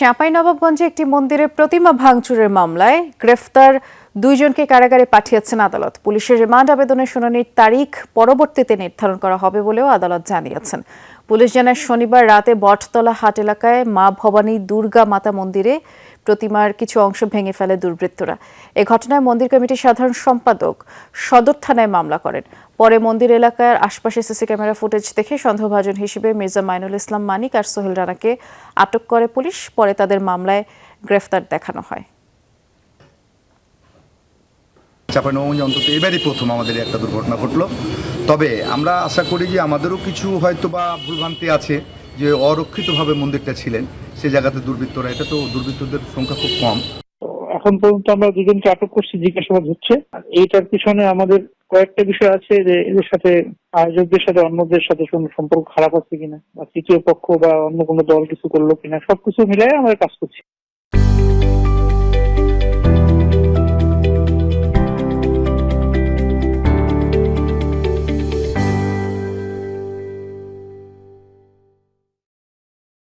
চাঁপাইনবাবগঞ্জে একটি মন্দিরে প্রতিমা ভাঙচুরের মামলায় গ্রেফতার দুইজনকে কারাগারে পাঠিয়েছেন আদালত। পুলিশের রিমান্ড আবেদনের শুনানির তারিখ পরবর্তীতে নির্ধারণ করা হবে বলেও আদালত জানিয়েছেন। পুলিশ জানায়, শনিবার রাতে বটতলা হাট এলাকায় মা ভবানী দুর্গা মাতা মন্দিরে প্রতিমার কিছু অংশ ভেঙে ফেলে দুর্বৃত্তরা। এ ঘটনায় মন্দির কমিটির সাধারণ সম্পাদক সদর থানায় মামলা করেন। পরে মন্দির এলাকার আশপাশে সিসি ক্যামেরা ফুটেজ দেখে সন্দেহভাজন হিসেবে মির্জা মাইনুল ইসলাম মানিক আর সোহেল রানাকে আটক করে পুলিশ। পরে তাদের মামলায় গ্রেফতার দেখানো হয়। চাপানগঞ্জে অন্তত এবারই প্রথম আমাদের একটা দুর্ঘটনা ঘটলো। তবে আমরা আশা করি যে আমাদেরও কিছু হয়তো বা ভুলভ্রান্তি আছে, যে অরক্ষিতভাবে মন্দিরটা ছিলেন, সে জায়গাতে দুর্বৃত্তরা। এটা তো দুর্বৃত্তদের সংখ্যা খুব কম। এখন পর্যন্ত আমরা দুজনকে আটক করছি, জিজ্ঞাসাবাদ হচ্ছে। এইটার পিছনে আমাদের কয়েকটা বিষয় আছে যে এদের সাথে আয়োজকদের সাথে, অন্যদের সাথে কোনো সম্পর্ক খারাপ আছে কিনা, বা তৃতীয় পক্ষ বা অন্য কোনো দল কিছু করল কিনা, সবকিছু মিলাই আমরা কাজ করছি।